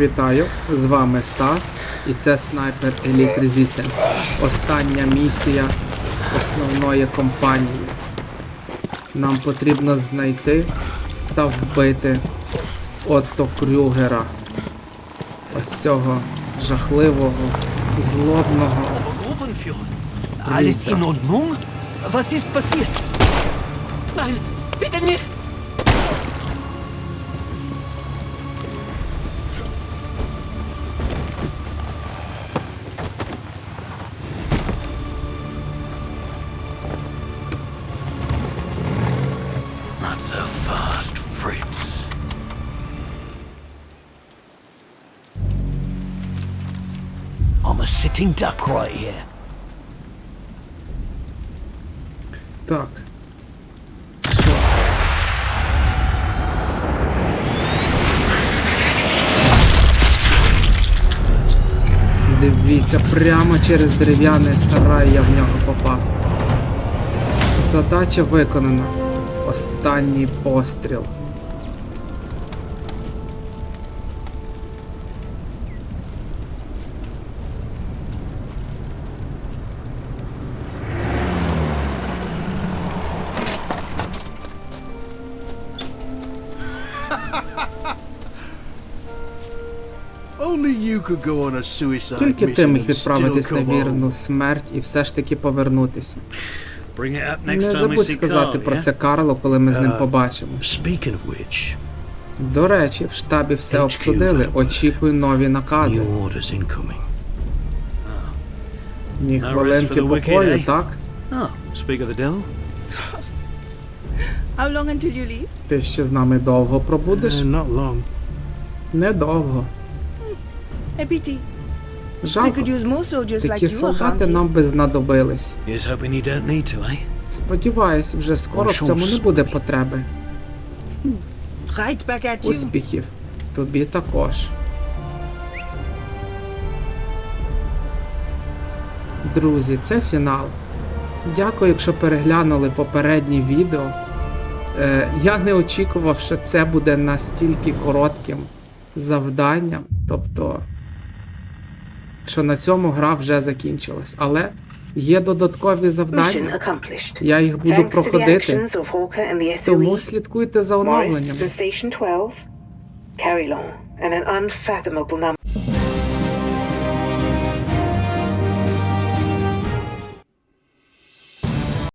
Вітаю, з вами Стас, і це снайпер Elite Resistance. Остання місія основної компанії. Нам потрібно знайти та вбити Отто Крюгера. Ось цього жахливого, злобного. Alles in Ordnung? Was ist passiert? Nein, bitte nicht! I'm a sitting duck right here. Так. Що? Дивіться, прямо через дерев'яний сарай я в нього попав. Задача виконана. Останній постріл. Тільки ти міг відправитись на вірну смерть і все ж таки повернутися. Bring it up next Не забудь сказати про це Карло, коли ми з ним of which, До речі, в штабі все обсудили. Очікую нові накази. new orders incoming. Ні хвилинки rest for the wicked, покою, eh? так? Oh, speak of the devil. How long until you leave? Ти ще з нами довго пробудеш? Uh, not. Недовго. Жалко. Такі солдати нам би знадобились. Eh? Сподіваюсь, вже скоро в цьому не буде потреби. you. Успіхів. Тобі також. Друзі, це фінал. Дякую, якщо переглянули попереднє відео. Е, я не очікував, що це буде настільки коротким завданням. Тобто, що на цьому гра вже закінчилась. Але є додаткові завдання. Я їх буду проходити. the Тому слідкуйте за оновленнями.